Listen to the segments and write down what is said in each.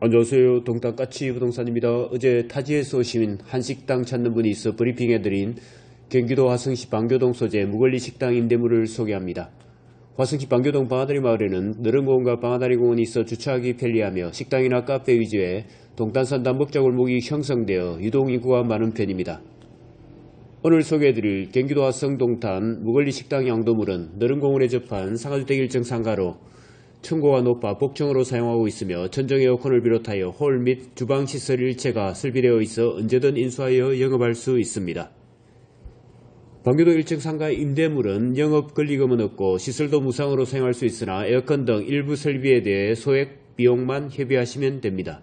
안녕하세요. 동탄 까치 부동산입니다. 어제 타지에서 오신 한식당 찾는 분이 있어 브리핑해드린 경기도 화성시 방교동 소재 무걸리 식당 임대물을 소개합니다. 화성시 방교동 방아다리 마을에는 너른공원과 방아다리 공원이 있어 주차하기 편리하며 식당이나 카페 위주의 동탄산 단법자 골목이 형성되어 유동인구가 많은 편입니다. 오늘 소개해드릴 경기도 화성 동탄 무걸리 식당 양도물은 너른공원에 접한 상가주택 일정 상가로 층고가 높아 복층으로 사용하고 있으며 천정 에어컨을 비롯하여 홀 및 주방 시설 일체가 설비되어 있어 언제든 인수하여 영업할 수 있습니다. 방교도 1층 상가 임대물은 영업 권리금은 없고 시설도 무상으로 사용할 수 있으나 에어컨 등 일부 설비에 대해 소액 비용만 협의하시면 됩니다.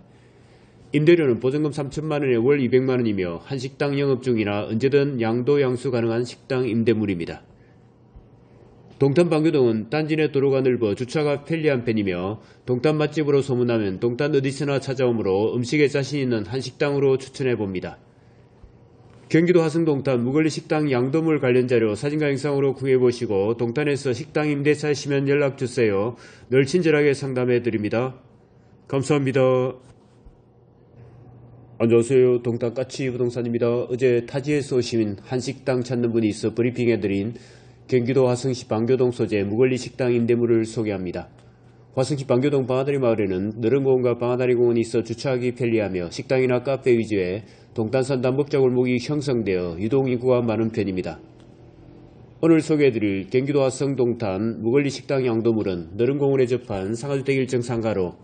임대료는 보증금 3천만원에 월 200만원이며 한식당 영업 중이나 언제든 양도 양수 가능한 식당 임대물입니다. 동탄 방교동은 내 도로가 넓어 주차가 편리한 편이며 동탄 맛집으로 소문나면 동탄 어디서나 찾아오므로 음식에 자신 있는 한식당으로 추천해 봅니다. 경기도 화성 동탄 무걸리 식당 양도물 관련 자료 사진과 영상으로 구해 보시고 동탄에서 식당 임대 차이시면 연락 주세요. 늘 친절하게 상담해 드립니다. 감사합니다. 안녕하세요. 동탄 까치 부동산입니다. 어제 타지에서 오신 한식당 찾는 분이 있어 브리핑해 드린 경기도 화성시 방교동 소재 무걸리 식당 임대물을 소개합니다. 화성시 방교동 방아다리 마을에는 너른공원과 방아다리 공원이 있어 주차하기 편리하며 식당이나 카페 위주의 동탄산 단법자 골목이 형성되어 유동인구가 많은 편입니다. 오늘 소개해드릴 경기도 화성 동탄 무걸리 식당 양도물은 너른공원에 접한 상가주택 일정 상가로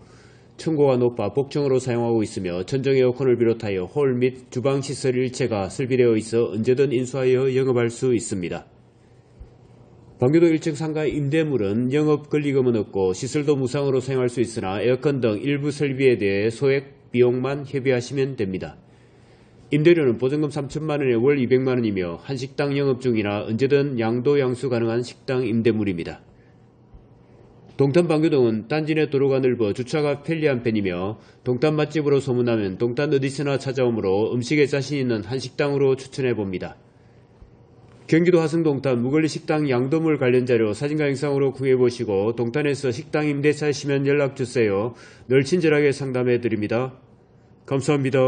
층고가 높아 복층으로 사용하고 있으며 천정 에어컨을 비롯하여 홀 및 주방 시설 일체가 설비되어 있어 언제든 인수하여 영업할 수 있습니다. 방교도 1층 상가 임대물은 영업 권리금은 없고 시설도 무상으로 사용할 수 있으나 에어컨 등 일부 설비에 대해 소액 비용만 협의하시면 됩니다. 임대료는 보증금 3천만 원에 월 200만 원이며 한 식당 영업 중이나 언제든 양도 양수 가능한 식당 임대물입니다. 동탄 방교동은 단지 내 도로가 넓어 주차가 편리한 편이며 동탄 맛집으로 소문나면 동탄 어디서나 찾아오므로 음식에 자신 있는 한식당으로 추천해 봅니다. 경기도 화성 동탄 무걸리 식당 양도물 관련 자료 사진과 영상으로 구해 보시고 동탄에서 식당 임대 차이시면 연락 주세요. 늘 친절하게 상담해 드립니다. 감사합니다.